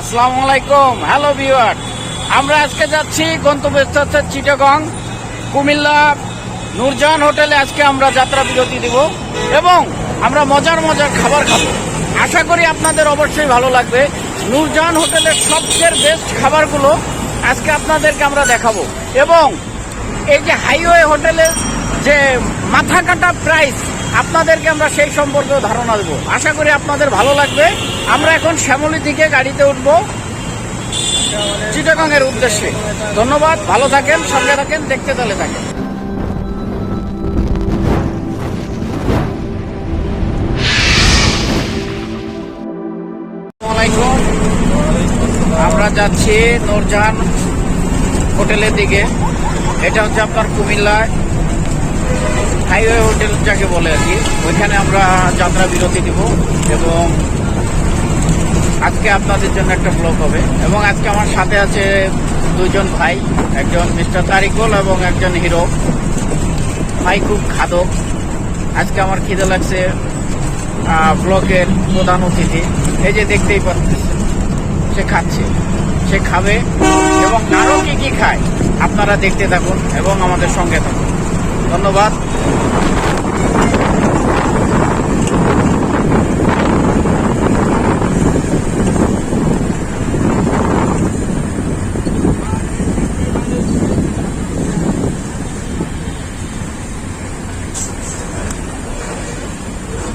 আসসালামু আলাইকুম। Hello viewer আমরা আজকে যাচ্ছি গন্তব্যস্থল হচ্ছে চিটাগং, কুমিল্লা নূরজাহান হোটেলে আজকে আমরা যাত্রা বিরতি দিব এবং আমরা মজার মজার খাবার খাব। আশা করি আপনাদের অবশ্যই ভালো লাগবে। নূরজাহান হোটেলের সবচেয়ে বেস্ট খাবারগুলো আজকে আপনাদেরকে আমরা দেখাবো। এবং এই যে হাইওয়ে হোটেলের যে মাথা কাটা প্রাইস আপনাদেরকে আমরা সেই সম্পর্কেও ধারণা দেবো। আশা করি আপনাদের ভালো লাগবে। আমরা এখন শ্যামলী থেকে গাড়িতে উঠবো চিটাগং এর উদ্দেশ্যে। ধন্যবাদ, ভালো থাকেন, সঙ্গে থাকেন, দেখতে তাহলে থাকেন। আমরা যাচ্ছি নূরজাহান হোটেলের দিকে। এটা হচ্ছে আপনার কুমিল্লায়। হাইওয়ে হোটেল যাকে বলে আর কি, ওইখানে আমরা যাত্রা বিরতি দিব এবং আজকে আপনাদের জন্য একটা ব্লগ হবে এবং আজকে আমার সাথে আছে দুজন ভাই, একজন মিস্টার তারিকুল এবং একজন হিরো। ভাই খুব খাদক। আজকে আমার খিদে লাগছে ব্লগের প্রধান অতিথি। এই যে দেখতেই পাচ্ছেন, সে খাচ্ছে, সে খাবে এবং আরও কি কি খায়, আপনারা দেখতে থাকুন এবং আমাদের সঙ্গে থাকুন। ধন্যবাদ।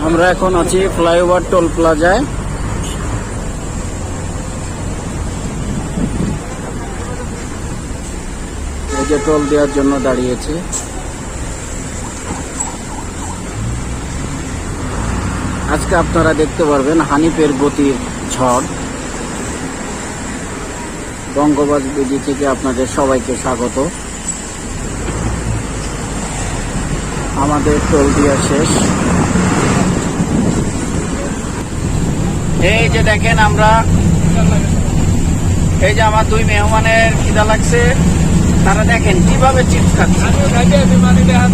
আমরা এখন আছি ফ্লাইওভার টোল প্লাজায়। এই যে টোল দেওয়ার জন্য দাঁড়িয়েছে। আজকে আপনারা দেখতে পারবেন হানিফের গতির ঝড়। বঙ্গবাজ বিজি থেকে আপনাদের সবাইকে স্বাগত। আমাদের টোল দেওয়া শেষ। এই যে দেখেন আমরা এই যে আমার দুই মেহমানের খিদা লাগছে। তারা দেখেন কীভাবে চিপস খাচ্ছে।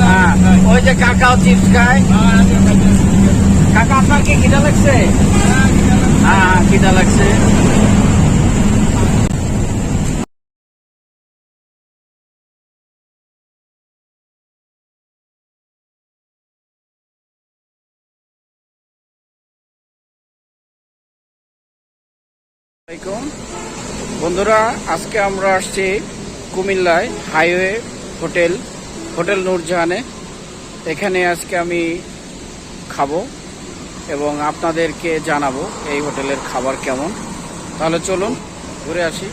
হ্যাঁ, ওই যে কাকাও চিপস খায়। কাকা, আপনার কি খিদা লাগছে? হ্যাঁ খিদা লাগছে। বন্ধুরা, আজকে আমরা আসছি কুমিল্লায় হাইওয়ে হোটেল হোটেল নূরজাহানে। এখানে আজকে আমি খাব। এবং আপনাদেরকে জানাব এই হোটেলের খাবার কেমন। তাহলে চলুন ঘুরে আসি।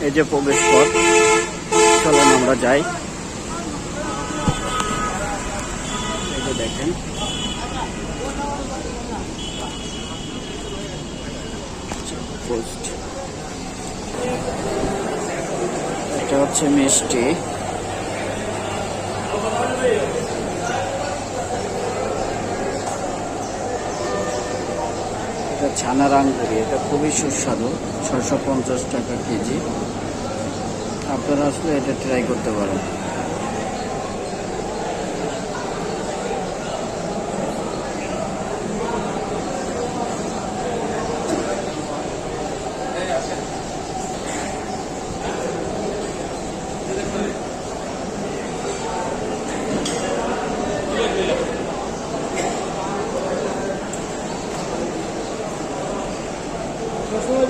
এই যে প্রবেশ পথ, চলুন আমরা যাই। দেখেন। এটা হচ্ছে মিষ্টি। এটা ছানার আঙ্গুরি এটা খুবই সুস্বাদু ছশো পঞ্চাশ টাকা কেজি। আপনারা আসলে এটা ট্রাই করতে পারেন।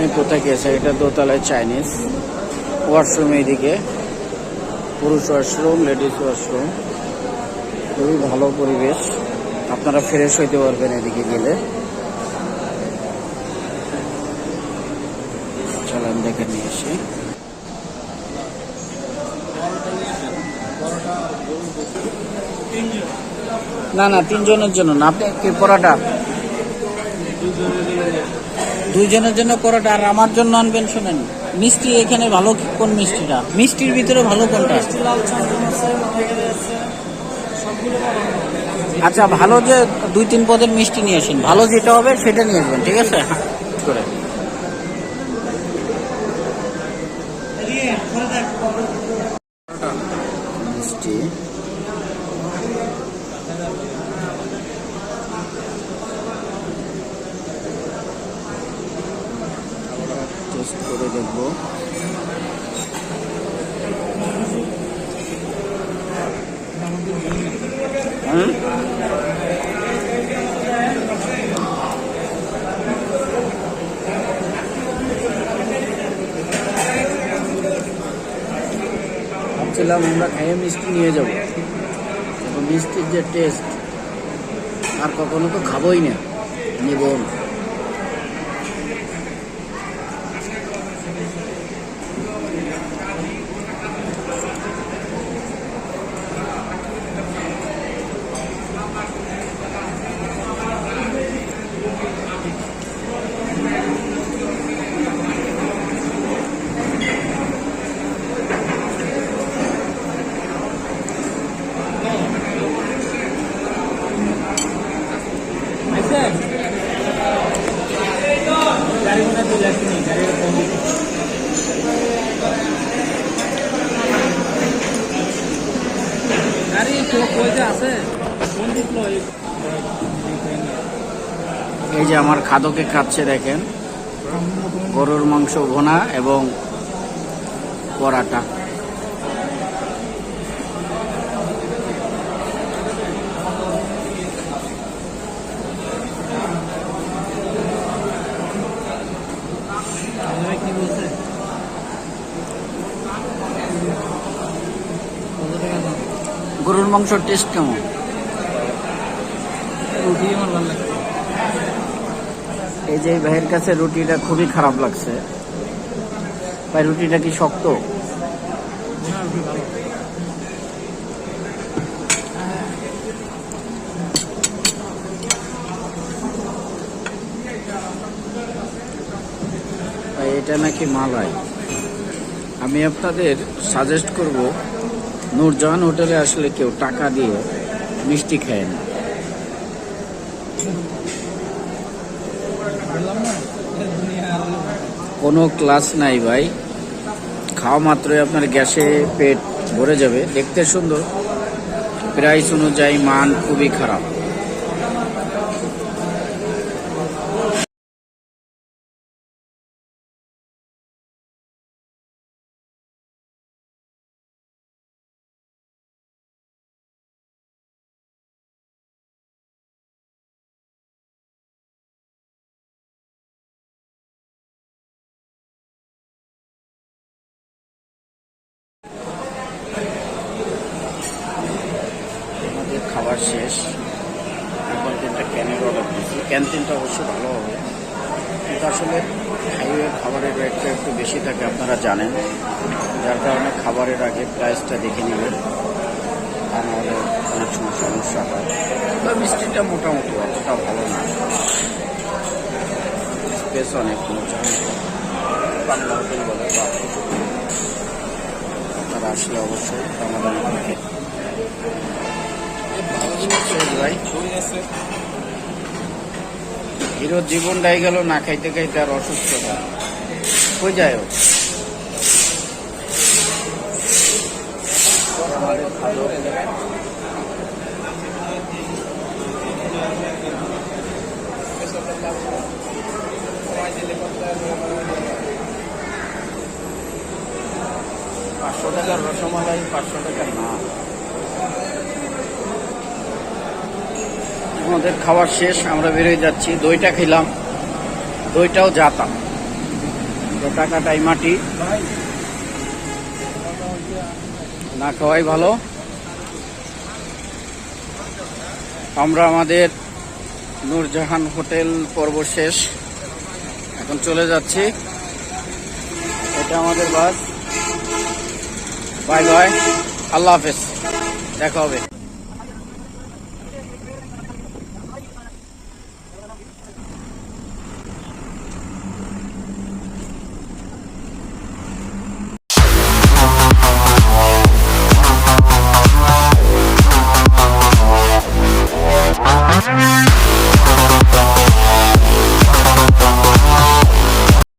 এখানে কোথায় গেছে এটা দোতলায় চাইনিজ ওয়াশরুম এইদিকে পুরুষ ওয়াশরুম লেডিস ওয়াশরুম খুবই ভালো পরিবেশ। আপনারা ফ্রেশ হইতে পারবেন এদিকে গেলে। চলেন দেখে নিয়ে এসে না না, তিনজনের জন্য না, আপনি পরোটা? দুইজনের জন্য পরোটা আর আমার জন্য আনবেন, শোনেন। মিষ্টি এখানে ভালো কোন মিষ্টিটা? মিষ্টির ভিতরে ভালো কোনটা? আচ্ছা ভালো যে দুই তিন পদের মিষ্টি নিয়ে আসেন, ভালো যেটা হবে সেটা নিয়ে আসবেন, ঠিক আছে? মিষ্টি। দেখব। ভাবছিলাম আমরা খাইয়ে মিষ্টি নিয়ে যাব। মিষ্টির যে টেস্ট আর কখনো তো খাবোই না। নিব না। এই যে আমার খাদকে খাচ্ছে দেখেন। গরুর মাংস, ভোনা এবং পরাটা। গরুর মাংসর টেস্ট কেমন? এই যে এই ভাইয়ের কাছে রুটিটা খুবই খারাপ লাগছে। ভাই রুটিটা কি শক্ত? এটা নাকি মালাই। আমি আপনাদের সাজেস্ট করব নূরজাহান হোটেলে আসলে কেউ টাকা দিয়ে মিষ্টি খায় না। কোনো ক্লাস নাই ভাই। খাওয়া মাত্রই আপনার গ্যাসে পেট ভরে যাবে। দেখতে সুন্দর। প্রাইস অনুযায়ী মান খুবই খারাপ। শেষ। এখন তিনটা ক্যানের অর্ডার দিয়েছি। ক্যান্টিনটা অবশ্য ভালো হবে। কিন্তু আসলে হাইওয়ে খাবারের রেটটা একটু বেশি থাকে, আপনারা জানেন। যার কারণে খাবারের আগে প্রাইসটা দেখে নেবেন। আর নাহলে অনেক সময় সমস্যা হয়। তবে মিষ্টিটা মোটামুটি অতটা ভালো না। স্পেস অনেক বাংলা হোটেল বলে বা আপনারা আসলে অবশ্যই আমাদের হিরো জীবনটাই গেল না খাইতে খাইতে আর অসুস্থতা। কই যায় পাঁচশো টাকার রসমালাই, পাঁচশো টাকার না আমাদের খাবার শেষ, আমরা বেরোয় যাচ্ছি। দইটা খেলাম, দইটাও জাতাম টাকাটাই মাটি না খাওয়াই ভালো। আমরা আমাদের নূরজাহান হোটেল পর্ব শেষ। এখন চলে যাচ্ছি। এটা আমাদের বাস। Bye bye. আল্লাহ হাফেজ। দেখা হবে।